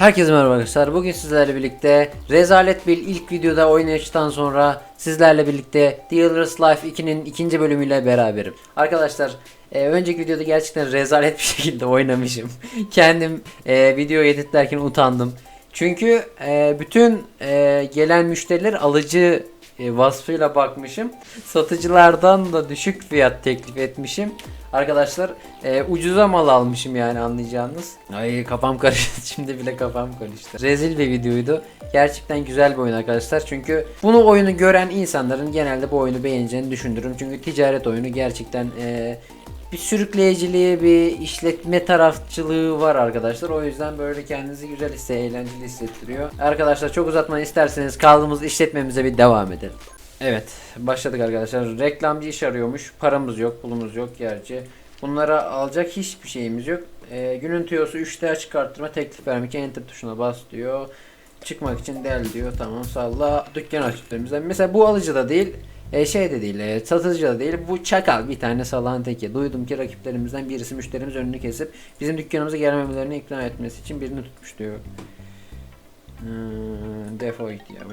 Herkese merhaba arkadaşlar. Bugün sizlerle birlikte Rezalet bir ilk videoda oynayıştan sonra sizlerle birlikte The Elder's Life 2'nin ikinci bölümüyle beraberim. Arkadaşlar e, önceki videoda gerçekten rezalet bir şekilde oynamışım. Kendim e, video editlerken utandım. Çünkü e, bütün e, gelen müşteriler alıcı e, vasfıyla bakmışım. Satıcılardan da düşük fiyat teklif etmişim. Arkadaşlar e, ucuza mal almışım yani anlayacağınız. Ay kafam karıştı şimdi bile kafam karıştı. Rezil bir videoydu. Gerçekten güzel bir oyun arkadaşlar. Çünkü bunu oyunu gören insanların genelde bu oyunu beğeneceğini düşünürüm. Çünkü ticaret oyunu gerçekten e, bir sürükleyiciliği, bir işletme tarafçılığı var arkadaşlar. O yüzden böyle kendinizi güzel hisse, eğlenceli hissettiriyor. Arkadaşlar çok uzatmayı isterseniz kaldığımız işletmemize bir devam edelim. Evet başladık arkadaşlar. Reklamcı iş arıyormuş. Paramız yok, pulumuz yok gerçi. Bunlara alacak hiçbir şeyimiz yok. Ee, günün tüyosu 3D açık arttırma teklif vermek enter tuşuna bas diyor. Çıkmak için del diyor. Tamam salla dükkan açtıklarımızda. Mesela bu alıcı da değil. E, şey de değil, e, satıcı da değil. Bu çakal bir tane salağın teki. Duydum ki rakiplerimizden birisi müşterimiz önünü kesip bizim dükkanımıza gelmemelerini ikna etmesi için birini tutmuş diyor. Hmm, defo ya bu?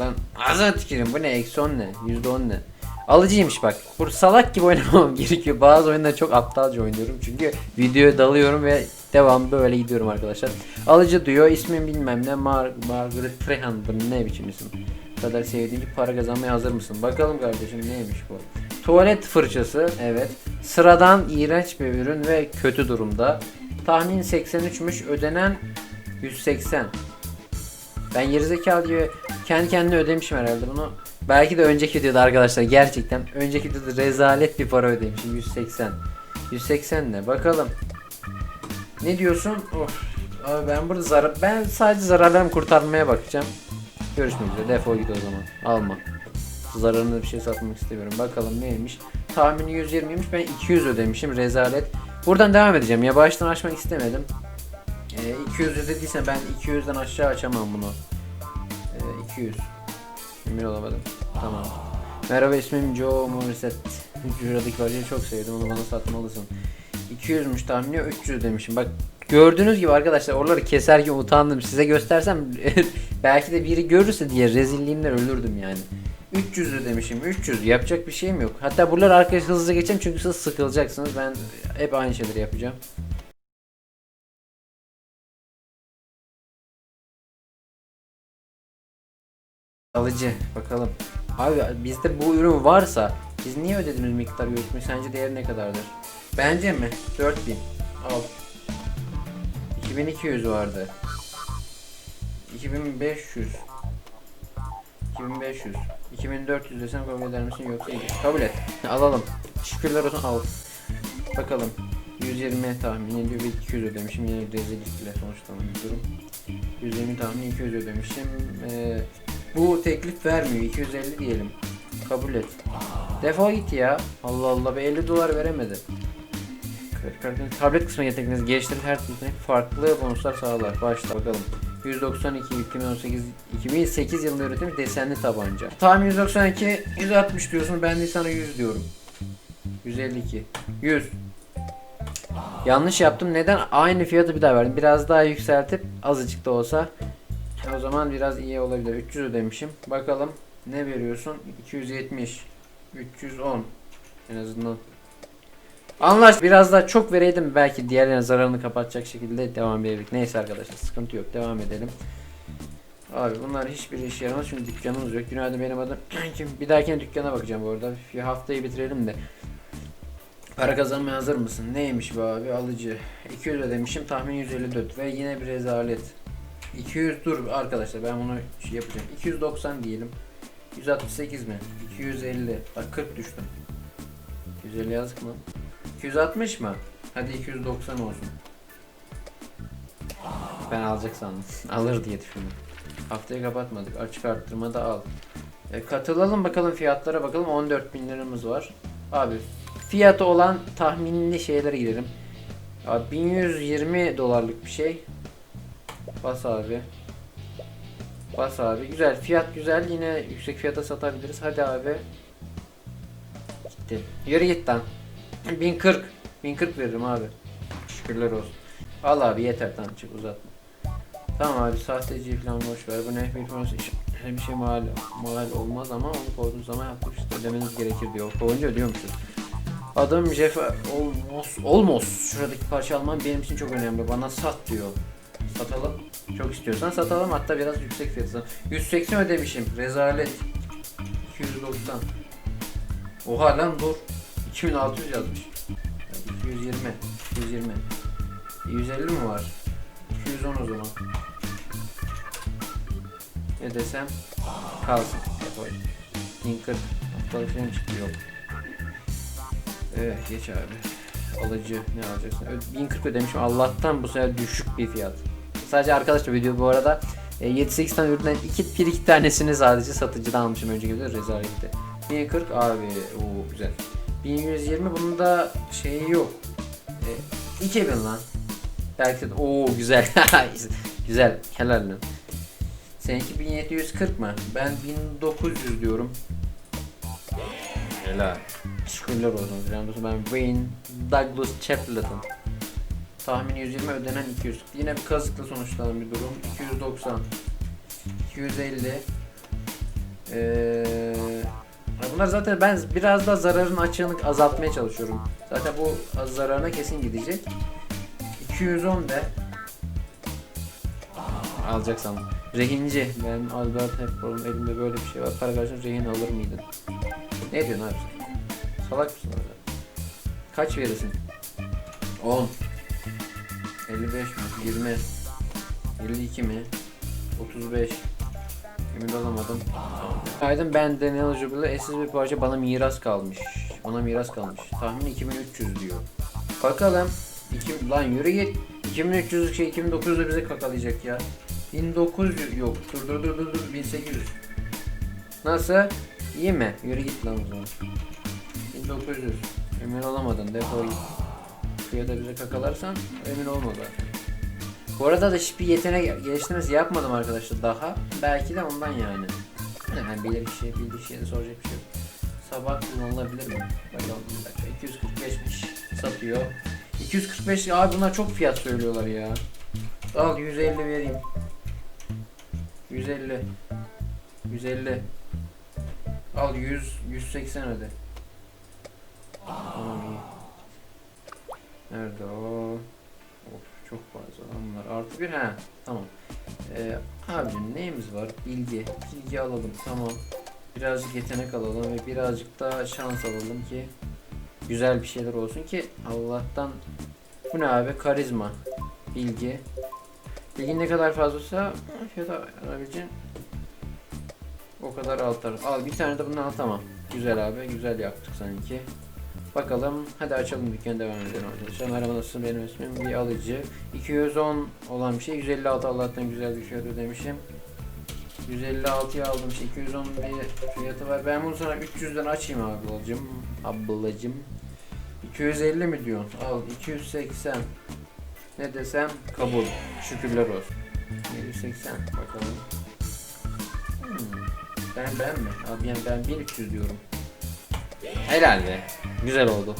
Lan ağzına tüküreyim bu ne eksi 10 ne? Yüzde 10 ne? Alıcıymış bak. Bu salak gibi oynamam gerekiyor. Bazı oyunları çok aptalca oynuyorum. Çünkü videoya dalıyorum ve devam böyle gidiyorum arkadaşlar. Alıcı diyor ismin bilmem ne Mar Margaret Frehan bu ne biçim isim. Kadar sevdiğin para kazanmaya hazır mısın? Bakalım kardeşim neymiş bu. Tuvalet fırçası evet. Sıradan iğrenç bir ürün ve kötü durumda. Tahmin 83'müş ödenen 180. Ben gerizekalı gibi kendi kendine ödemişim herhalde bunu. Belki de önceki videoda arkadaşlar gerçekten önceki videoda rezalet bir para ödemişim 180. 180 ne bakalım. Ne diyorsun? Of. Abi ben burada zarar ben sadece zararlarımı kurtarmaya bakacağım. Görüşmek üzere. Defol git o zaman. Alma. Zararında bir şey satmak istemiyorum. Bakalım neymiş. Tahmini 120'ymiş. Ben 200 ödemişim. Rezalet. Buradan devam edeceğim. Ya baştan açmak istemedim. Ee, 200 ödediyse ben 200'den aşağı açamam bunu. Ee, 200. Emin olamadım. Tamam. Merhaba ismim Joe Morissette. Şuradaki varlığı çok sevdim onu bana satmalısın. 200'müş tahmini 300 demişim. Bak gördüğünüz gibi arkadaşlar oraları keserken utandım. Size göstersem belki de biri görürse diye rezilliğimden ölürdüm yani. 300 demişim. 300 yapacak bir şeyim yok. Hatta buraları arkaya hızlıca geçeceğim çünkü siz sıkılacaksınız. Ben hep aynı şeyleri yapacağım. Alıcı bakalım. Abi bizde bu ürün varsa biz niye ödediğimiz miktar görüşmüş? Sence değeri ne kadardır? Bence mi? 4000. Al. 2200 vardı. 2500. 2500. 2400 desem kabul eder misin yoksa iyi. Kabul et. Alalım. Şükürler olsun al. Bakalım. 120 tahmin ediyor ve 200 ödemişim. Yine rezillikle sonuçlanan bir durum. 120 tahmin 200 ödemişim. Ee, bu teklif vermiyor. 250 diyelim. Kabul et. Defol git ya. Allah Allah be 50 dolar veremedi. Kartının tablet kısmına getirdiğiniz geliştirin her türlü farklı bonuslar sağlar. Başla bakalım. 192 2018 2008 yılında üretilmiş desenli tabanca. Tahmin 192 160 diyorsun ben de sana 100 diyorum. 152 100 Yanlış yaptım. Neden aynı fiyatı bir daha verdim? Biraz daha yükseltip azıcık da olsa o zaman biraz iyi olabilir. 300 ödemişim. Bakalım ne veriyorsun? 270 310 en azından. Anlaş biraz daha çok vereydim belki diğerlerine zararını kapatacak şekilde devam edebiliriz. Neyse arkadaşlar sıkıntı yok devam edelim. Abi bunlar hiçbir işe yaramaz çünkü dükkanımız yok. Günaydın benim adım. Kim? Bir dahakine dükkana bakacağım bu arada. Bir haftayı bitirelim de. Para kazanmaya hazır mısın? Neymiş bu abi? Alıcı. 200 ödemişim. Tahmin 154 ve yine bir rezalet. 200 dur arkadaşlar ben bunu şey yapacağım. 290 diyelim. 168 mi? 250. Bak 40 düştüm. 250 yazık mı? 260 mı? Hadi 290 olsun. Ben alacak sandım. Alır diye düşündüm. Haftayı kapatmadık. Açık arttırma da al. E, katılalım bakalım fiyatlara bakalım. 14 bin liramız var. Abi fiyatı olan tahminli şeylere gidelim. Abi 1120 dolarlık bir şey. Bas abi. Bas abi. Güzel. Fiyat güzel. Yine yüksek fiyata satabiliriz. Hadi abi. Gitti. Yürü git lan. 1040. 1040 veririm abi. Şükürler olsun. Al abi yeter tamam çık uzatma. Tamam abi sahteci falan boş ver. Bu ne? Konusu iş- her bir şey mal, mal olmaz ama onu koyduğunuz zaman yaptık işte ödemeniz gerekir diyor. Koyunca ödüyor musun? Adım Jeff Olmos. Olmos. Şuradaki parça alman benim için çok önemli. Bana sat diyor. Satalım. Çok istiyorsan satalım. Hatta biraz yüksek fiyatı. 180 ödemişim. Rezalet. 290. Oha lan dur. 2600 yazmış. 220. 220. 150 mi var? 210 o zaman. Ne desem kalsın. Yapalım. 1040. Haftalık film çıktı yok. Evet geç abi. Alıcı ne alacaksın? Ö- 1040 ödemişim. Allah'tan bu sefer düşük bir fiyat. Sadece arkadaşlar video bu arada e, 7-8 tane üründen 2 1 2 tanesini sadece satıcıdan almışım önceki videoda rezaletti. 1040 abi o güzel. 1120 bunun da şeyi yok. E, 2000 lan. Belki de o güzel. güzel. Helal lan. Seninki 1740 mı? Ben 1900 diyorum. Helal. Şükürler olsun. Olsun. Ben Wayne Douglas Chaplain. Tahmin 120 ödenen 200. Yine bir kazıkla sonuçlanan bir durum. 290. 250. Ee, bunlar zaten ben biraz da zararın açığını azaltmaya çalışıyorum. Zaten bu zararına kesin gidecek. 210 de alacaksam. Rehinci. Ben Albert Hepburn elimde böyle bir şey var. Para karşılığında rehin alır mıydın? Ne diyorsun abi? Salak mısın abi? Kaç verirsin? 10 55 mi? 20 52 mi? 35 Emin olamadım. Aydın ben Daniel Jubile eşsiz bir parça bana miras kalmış. Bana miras kalmış. Tahmin 2300 diyor. Bakalım. İki, lan yürü git. 2300 şey 2900 de bize kakalayacak ya. 1900 yok. Dur dur dur dur dur 1800. Nasıl? İyi mi? Yürü git lan o zaman. 1900. Emin olamadın defol git. Fiyata bize kakalarsan emin olma zaten. Bu arada da hiçbir yetenek geliştirmesi yapmadım arkadaşlar daha. Belki de ondan yani. Hemen bilir bir şey, bildiği şeyde soracak bir şey yok. Sabah kullanılabilir mi? Bakalım bir dakika. 245'miş satıyor. 245 abi bunlar çok fiyat söylüyorlar ya. Al 150 vereyim. 150. 150. Al 100 180 öde. Nerede o? Of çok fazla bunlar. Artı bir ha. Tamam. Ee, abicim neyimiz var? Bilgi. Bilgi alalım tamam. Birazcık yetenek alalım ve birazcık da şans alalım ki güzel bir şeyler olsun ki Allah'tan bu ne abi? Karizma. Bilgi. Bilgi ne kadar fazlaysa fiyata alabileceğin o kadar altar. Al bir tane de bundan al tamam. Güzel abi. Güzel yaptık sanki. Bakalım. Hadi açalım dükkanı devam edelim arkadaşlar. Merhaba nasılsın? Benim ismim bir alıcı. 210 olan bir şey. 156 Allah'tan güzel fiyat ödemişim. 156'ya aldım. Şey, 210 bir fiyatı var. Ben bunu sana 300'den açayım ablacım. Ablacım. 250 mi diyorsun? Al 280. Ne desem kabul. Şükürler olsun. 780 bakalım. Hmm. Ben ben mi? Abi yani ben 1300 diyorum. Helal be. Güzel oldu.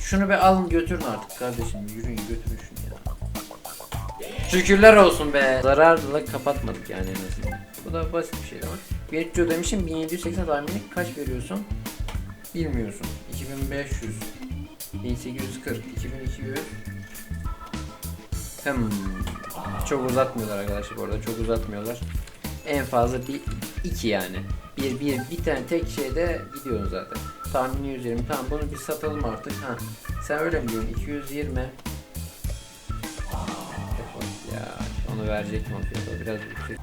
Şunu bir alın götürün artık kardeşim. Yürüyün götürün şunu ya. Şükürler olsun be. Zararla kapatmadık yani en azından. Bu da basit bir şey ama. 1300 ödemişim 1780 tahmini kaç veriyorsun? Bilmiyorsun. 2500 1840 2200 Hmm. Çok uzatmıyorlar arkadaşlar bu arada çok uzatmıyorlar. En fazla bir iki yani. Bir bir bir tane tek şeyde gidiyorsun zaten. Tahmini 120. Tamam bunu bir satalım artık. Ha. Sen öyle mi diyorsun? 220. Defol ya. Onu verecektim o fiyata. Biraz yüksek.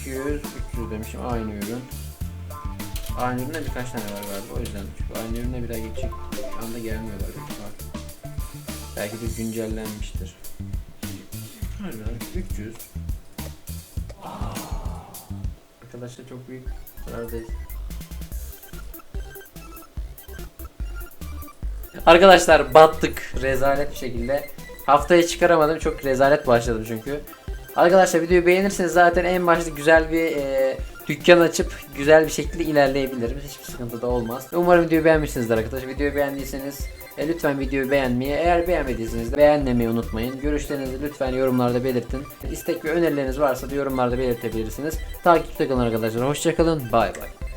200, 300 demişim. Aynı ürün. Aynı üründe birkaç tane var galiba. O yüzden. Çünkü aynı ürüne bir daha geçecek. Şu anda gelmiyorlar. ihtimal. Belki de güncellenmiştir. Aynen 300. Arkadaşlar çok büyük zarardayız. Arkadaşlar battık rezalet bir şekilde. Haftaya çıkaramadım çok rezalet başladım çünkü. Arkadaşlar videoyu beğenirseniz zaten en başta güzel bir e, dükkan açıp güzel bir şekilde ilerleyebilirim. Hiçbir sıkıntı da olmaz. Umarım videoyu beğenmişsinizdir arkadaşlar. Videoyu beğendiyseniz E, lütfen videoyu beğenmeyi, eğer beğenmediyseniz de beğenmeyi unutmayın. Görüşlerinizi lütfen yorumlarda belirtin. İstek ve önerileriniz varsa da yorumlarda belirtebilirsiniz. Takipte kalın arkadaşlar. Hoşçakalın. Bay bay.